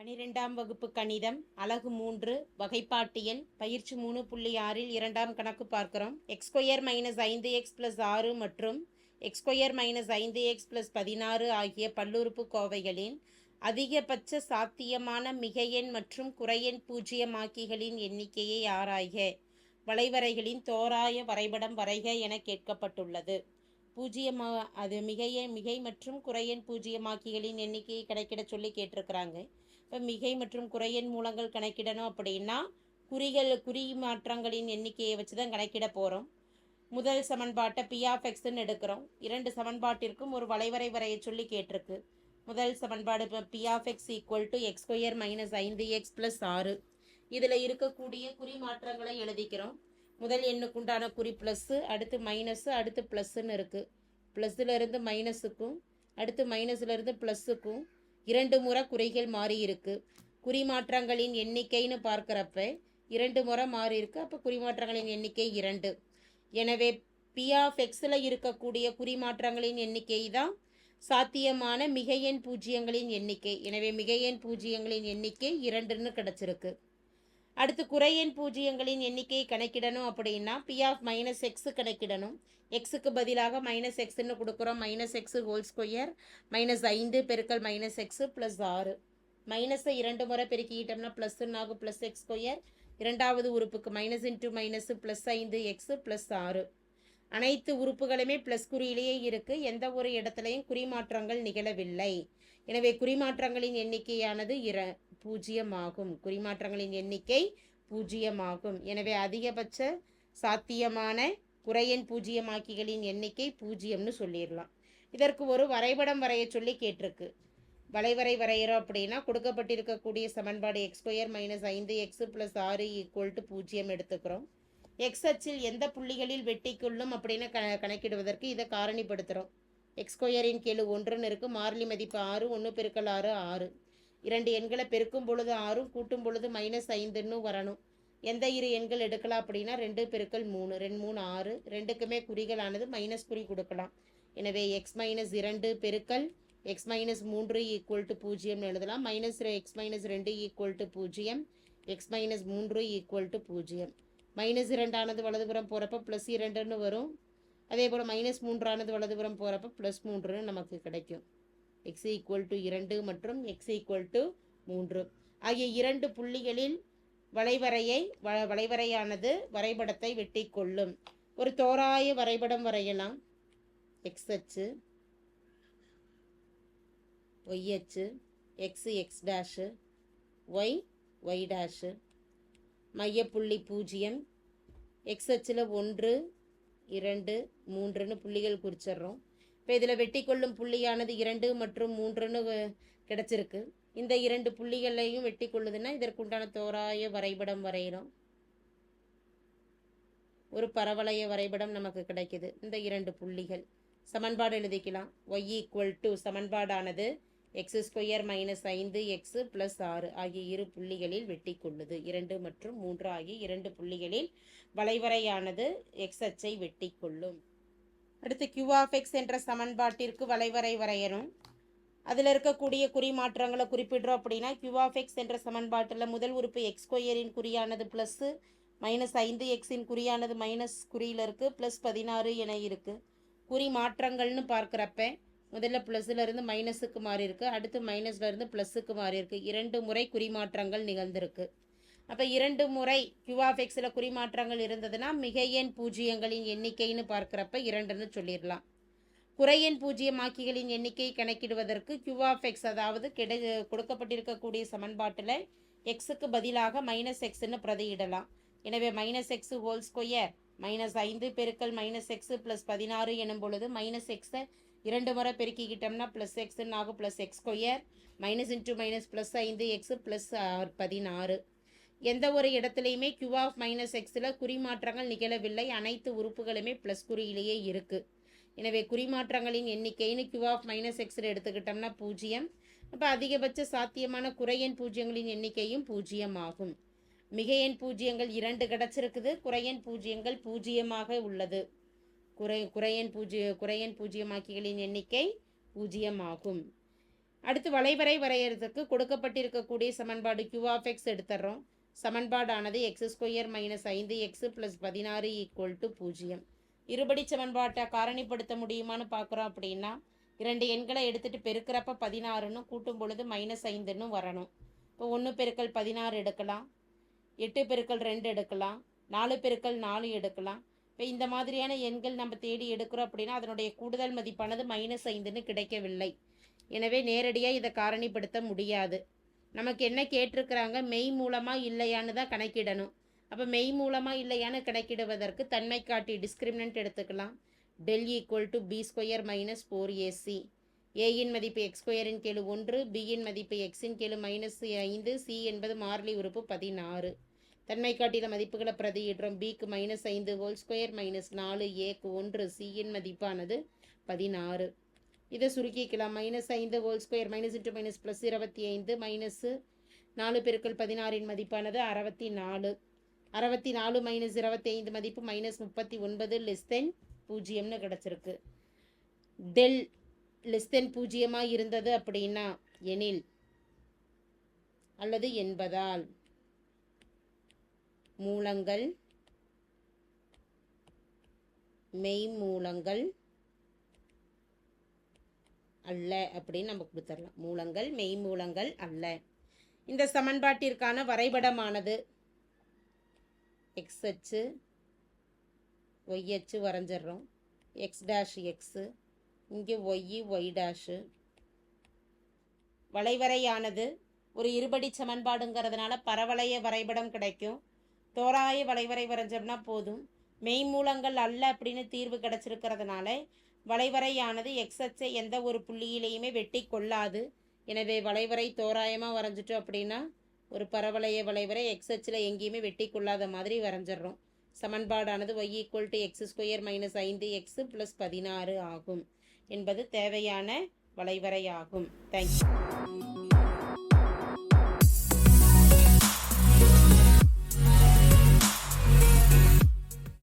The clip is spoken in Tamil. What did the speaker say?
பனிரெண்டாம் வகுப்பு கணிதம் அலகு மூன்று வகைப்பாட்டியல் பயிற்சி மூணு புள்ளி ஆறில் இரண்டாம் கணக்கு பார்க்கிறோம். எக்ஸ்கொயர் மைனஸ் ஐந்து எக்ஸ் ப்ளஸ் ஆறு மற்றும் எக்ஸ்கொயர் மைனஸ் ஐந்து எக்ஸ் ப்ளஸ் பதினாறு ஆகிய பல்லுறுப்பு கோவைகளின் அதிகபட்ச சாத்தியமான மிகையெண் மற்றும் குறையெண் பூஜ்ஜியமாக்கிகளின் எண்ணிக்கையை ஆராய்க. வளைவரைகளின் தோராய வரைபடம் வரைக என கேட்கப்பட்டுள்ளது. பூஜ்ஜியமா அது மிகைய மிகை மற்றும் குறையன் பூஜ்ஜியமாக்கிகளின் எண்ணிக்கையை கணக்கிட சொல்லி கேட்டிருக்கிறாங்க. இப்போ மிகை மற்றும் குறையின் மூலங்கள் கணக்கிடணும் அப்படின்னா குறிகள் குறி மாற்றங்களின் எண்ணிக்கையை வச்சு தான் கணக்கிட போகிறோம் முதல் சமன்பாட்டை பி ஆஃப் எக்ஸ்ன்னு எடுக்கிறோம். இரண்டு சமன்பாட்டிற்கும் ஒரு வளைவரை வரைய சொல்லி கேட்டிருக்கு. முதல் சமன்பாடு இப்போ p of x equal to x square minus ஐந்து எக்ஸ் ப்ளஸ் ஆறு. இதில் இருக்கக்கூடிய குறி மாற்றங்களை எழுதிக்கிறோம். முதல் எண்ணுக்குண்டான குறி ப்ளஸ்ஸு அடுத்து மைனஸு அடுத்து ப்ளஸ்ஸுன்னு இருக்குது ப்ளஸ்ஸில் இருந்து மைனஸுக்கும் அடுத்து மைனஸில் இருந்து ப்ளஸ்ஸுக்கும் இரண்டு முறை குறிகள் மாறியிருக்கு. குறிமாற்றங்களின் எண்ணிக்கைன்னு பார்க்குறப்ப இரண்டு முறை மாறி இருக்கு அப்போ குறிமாற்றங்களின் எண்ணிக்கை இரண்டு. எனவே பி ஆஃப் எக்ஸில் இருக்கக்கூடிய குறிமாற்றங்களின் எண்ணிக்கை தான் சாத்தியமான மிகையெண் பூஜ்ஜியங்களின் எண்ணிக்கை. எனவே மிகையெண் பூஜ்ஜியங்களின் எண்ணிக்கை இரண்டுன்னு கிடச்சிருக்கு. அடுத்து குறையெண் பூஜ்ஜியங்களின் எண்ணிக்கையை கணக்கிடணும் அப்படின்னா பி ஆஃப் மைனஸ் எக்ஸு கணக்கிடணும். எக்ஸுக்கு பதிலாக மைனஸ் எக்ஸ்ன்னு கொடுக்குறோம். Minus x whole square minus ஐந்து பெருக்கல் மைனஸ் எக்ஸு ப்ளஸ் ஆறு. மைனஸை இரண்டு முறை பெருக்கிக்கிட்டோம்னா ப்ளஸ்ன்னு ஆகும். ப்ளஸ் எக்ஸ் ஸ்கொயர் இரண்டாவது உறுப்புக்கு மைனஸ் இன்ட்டு மைனஸு ப்ளஸ் ஐந்து எக்ஸு ப்ளஸ் ஆறு. அனைத்து உறுப்புகளுமே ப்ளஸ் குறியிலேயே இருக்குது எந்த ஒரு இடத்துலையும் குறிமாற்றங்கள் நிகழவில்லை. எனவே குறிமாற்றங்களின் எண்ணிக்கையானது இர பூஜ்ஜியமாகும். குறிமாற்றங்களின் எண்ணிக்கை பூஜ்ஜியமாகும். எனவே அதிகபட்ச சாத்தியமான குறையன் பூஜ்ஜியமாக்கிகளின் எண்ணிக்கை பூஜ்ஜியம்னு சொல்லிடலாம். இதற்கு ஒரு வரைபடம் வரைய சொல்லி கேட்டிருக்கு. வளைவரை வரைகிறோம் அப்படின்னா கொடுக்கப்பட்டிருக்கக்கூடிய சமன்பாடு எக்ஸ் ஸ்கொயர் மைனஸ் ஐந்து எக்ஸ் ப்ளஸ் ஆறு ஈக்குவல் டு பூஜ்ஜியம் எடுத்துக்கிறோம். எக்ஸ் அச்சில் எந்த புள்ளிகளில் வெட்டி கொள்ளும் அப்படின்னு க கணக்கிடுவதற்கு இதை காரணிப்படுத்துகிறோம் எக்ஸ்கொயரின் கீழ் ஒன்றுன்னு இருக்குது மாறிலி மதிப்பு ஆறு ஒன்று பெருக்கல் ஆறு ஆறு. இரண்டு எண்களை பெருக்கும் பொழுது ஆறும் கூட்டும் பொழுது மைனஸ் ஐந்துன்னு வரணும். எந்த இரு எண்கள் எடுக்கலாம் அப்படின்னா ரெண்டு பெருக்கல் மூணு. ரெண்டு மூணு ஆறு. ரெண்டுக்குமே குறிகளானது மைனஸ் குறி கொடுக்கலாம். எனவே எக்ஸ் மைனஸ் இரண்டு பெருக்கல் எக்ஸ் மைனஸ் மூன்று ஈக்குவல் டு பூஜ்ஜியம்னு எழுதலாம். மைனஸ் எக்ஸ் மைனஸ் ரெண்டு ஈக்குவல் டு பூஜ்ஜியம். எக்ஸ் மைனஸ் மூன்று ஈக்குவல் டு பூஜ்ஜியம். மைனஸ் இரண்டானது வலதுபுறம் போகிறப்ப ப்ளஸ் இரண்டுன்னு வரும். அதே போல் மைனஸ் மூன்றானது வலதுபுறம் போகிறப்ப ப்ளஸ் மூன்றுன்னு நமக்கு கிடைக்கும். எக்ஸ் ஈக்குவல் டு இரண்டு மற்றும் எக்ஸ் ஈக்குவல் டு மூன்று. ஆகிய இரண்டு புள்ளிகளில் வளைவரையை வ வளைவரையானது வரைபடத்தை வெட்டி கொள்ளும். ஒரு தோராய வரைபடம் வரையலாம். எக்ஸ் அச்சு ஒய் அச்சு x x dash y y dash மையப்புள்ளி பூஜ்ஜியம். எக்ஸ் அச்சில் ஒன்று இரண்டு மூன்றுன்னு புள்ளிகள் குறிச்சிடுறோம் இப்போ இதில் வெட்டி கொள்ளும் புள்ளியானது இரண்டு மற்றும் மூன்றுன்னு கிடச்சிருக்கு. இந்த இரண்டு புள்ளிகளையும் வெட்டி கொள்ளுதுன்னா இதற்குண்டான தோராய வரைபடம் வரையிறோம். ஒரு பரவளைய வரைபடம் நமக்கு கிடைக்குது. இந்த இரண்டு புள்ளிகள். சமன்பாடு எழுதிக்கலாம். ஒய் ஈக்குவல் டு சமன்பாடானது எக்ஸ் ஸ்கொயர் மைனஸ் ஐந்து எக்ஸ் ப்ளஸ் ஆறு ஆகிய இரு புள்ளிகளில் வெட்டி கொள்ளுது இரண்டு மற்றும் மூன்று ஆகிய இரண்டு புள்ளிகளில் வளைவரையானது எக்ஸ் அச்சை வெட்டி கொள்ளும் அடுத்து கியூ ஆஃப் எக்ஸ் என்ற சமன்பாட்டிற்கு வளைவரை வரையணும். அதில் இருக்கக்கூடிய குறிமாற்றங்களை குறிப்பிடுறோம் அப்படின்னா கியூ ஆஃப் எக்ஸ் என்ற சமன்பாட்டில் முதல் உறுப்பு எக்ஸ் ஸ்கொயரின் குறியானது ப்ளஸ்ஸு மைனஸ் ஐந்து எக்ஸின் குறியானது மைனஸ் குறியில் இருக்குது ப்ளஸ் பதினாறு என இருக்குது குறி மாற்றங்கள்னு பார்க்குறப்ப முதல்ல ப்ளஸ்ஸில் இருந்து மைனஸுக்கு மாறி இருக்கு அடுத்து மைனஸ்ல இருந்து ப்ளஸ்ஸுக்கு மாறி இருக்கு இரண்டு முறை குறிமாற்றங்கள் நிகழ்ந்திருக்கு. அப்போ இரண்டு முறை கியூஆஃப்எக்ஸில் குறிமாற்றங்கள் இருந்ததுன்னா மிகையெண் பூஜ்ஜியங்களின் எண்ணிக்கைன்னு பார்க்குறப்ப இரண்டுன்னு சொல்லிடலாம். குறையெண் பூஜ்ஜியமாக்கிகளின் எண்ணிக்கையை கணக்கிடுவதற்கு கியூஆஃப்எக்ஸ் அதாவது கிடை கொடுக்கப்பட்டிருக்கக்கூடிய சமன்பாட்டில் எக்ஸுக்கு பதிலாக மைனஸ் எக்ஸ்ன்னு பிரதியிடலாம். எனவே minus x whole square minus ஐந்து பெருக்கல் மைனஸ் எக்ஸு ப்ளஸ் பதினாறு எனும் பொழுது மைனஸ் எக்ஸை இரண்டு முறை பெருக்கிக்கிட்டோம்னா ப்ளஸ் எக்ஸ்ன்னு ஆகும் plus x square minus into minus plus ஐந்து எக்ஸு ப்ளஸ் பதினாறு. எந்த ஒரு இடத்துலையுமே கியூ ஆஃப் மைனஸ் எக்ஸில் குறிமாற்றங்கள் நிகழவில்லை. அனைத்து உறுப்புகளுமே ப்ளஸ் குறியிலேயே இருக்குது எனவே குறிமாற்றங்களின் எண்ணிக்கைன்னு கியூ ஆஃப் மைனஸ் எக்ஸில் எடுத்துக்கிட்டோம்னா பூஜ்ஜியம். அப்போ அதிகபட்ச சாத்தியமான குறையன் பூஜ்ஜியங்களின் எண்ணிக்கையும் பூஜ்ஜியம் ஆகும் மிகையெண் பூஜ்ஜியங்கள் இரண்டு கிடச்சிருக்குது. குறையன் பூஜ்ஜியங்கள் பூஜ்ஜியமாக உள்ளது. குறை குறையன் பூஜ்ஜிய குறையன் பூஜ்ஜியமாக்கிகளின் எண்ணிக்கை பூஜ்ஜியமாகும் அடுத்து வளைவரை வரையறதுக்கு கொடுக்கப்பட்டிருக்கக்கூடிய சமன்பாடு கியூ ஆஃப் எக்ஸ் எடுத்துடுறோம் சமன்பாடானது எக்ஸ் ஸ்கொயர் மைனஸ் ஐந்து எக்ஸ் ப்ளஸ் பதினாறு ஈக்குவல் டு பூஜ்ஜியம் இருபடி சமன்பாட்டை காரணிப்படுத்த முடியுமான்னு பார்க்குறோம் அப்படின்னா இரண்டு எண்களை எடுத்துகிட்டு பெருக்கிறப்ப பதினாறுன்னு கூட்டும் பொழுது மைனஸ் ஐந்துன்னு வரணும். இப்போ ஒன்று பெருக்கல் பதினாறு எடுக்கலாம். எட்டு பெருக்கல் ரெண்டு எடுக்கலாம். நாலு பெருக்கல் நாலு எடுக்கலாம். இப்போ இந்த மாதிரியான எண்கள் நம்ம தேடி எடுக்கிறோம் அப்படின்னா அதனுடைய கூடுதல் மதிப்பானது மைனஸ் ஐந்துன்னு கிடைக்கவில்லை. எனவே நேரடியாக இதை காரணிப்படுத்த முடியாது. நமக்கு என்ன கேட்டிருக்கிறாங்க? மெய் மூலமாக இல்லையான்னு தான் கணக்கிடணும். அப்போ மெய் மூலமாக இல்லையான்னு கணக்கிடுவதற்கு தன்மை காட்டி டிஸ்கிரிமினன்ட் எடுத்துக்கலாம் del equal to b square minus four a c ஏயின் மதிப்பு எக்ஸ் ஸ்கொயரின் கீழ் ஒன்று பியின் மதிப்பு எக்ஸின் கீழ் மைனஸ் ஐந்து சி என்பது மாறிலி உறுப்பு பதினாறு. தன்மை காட்டில மதிப்புகளை பிரதியிடுறோம். பிக்கு மைனஸ் ஐந்து ஹோல் ஸ்கொயர் மைனஸ் நாலு ஏக்கு ஒன்று சியின் மதிப்பானது பதினாறு. இதை சுருக்கிக்கலாம். மைனஸ் ஐந்து whole square minus into minus plus இருபத்தி ஐந்து மைனஸு நாலு பெருக்கள் பதினாறின் மதிப்பானது அறுபத்தி நாலு அறுபத்தி நாலு மைனஸ் இருபத்தி ஐந்து மதிப்பு மைனஸ் முப்பத்தி ஒன்பது லெஸ் தென் பூஜ்ஜியம்னு கிடச்சிருக்கு. டெல் லெஸ் தென் பூஜ்ஜியமாக இருந்தது அப்படின்னா எனில் அல்லது என்பதால். மூலங்கள் மெய் மூலங்கள் அல்ல அப்படின்னு நம்ம கொடுத்துடலாம். மூலங்கள் மெய் மூலங்கள் அல்ல. இந்த சமன்பாட்டிற்கான வரைபடமானது எக்ஸ் அச்சு ஒய் அச்சு வரைஞ்சிடுறோம். எக்ஸ் டேஷ் எக்ஸு இங்கே ஒய் ஒய் டேஷு வளைவரையானது ஒரு இருபடி சமன்பாடுங்கிறதுனால பரவளைய வரைபடம் கிடைக்கும். தோராய வளைவரை வரைஞ்சோம்னா போதும். மெய் மூலங்கள் அல்ல அப்படின்னு தீர்வு கிடச்சிருக்கிறதுனால வளைவரையானது எக்ஸச்சை எந்த ஒரு புள்ளியிலையுமே வெட்டி கொள்ளாது. எனவே வளைவரை தோராயமாக வரைஞ்சிட்டோம் அப்படின்னா ஒரு பரவளைய வளைவரை எக்ஸச்சில் எங்கேயுமே வெட்டி கொள்ளாத மாதிரி வரைஞ்சிடுறோம். சமன்பாடானது y equal to x square minus ஐந்து எக்ஸ் ப்ளஸ் பதினாறு ஆகும். என்பது தேவையான வளைவரை ஆகும் தேங்க்யூ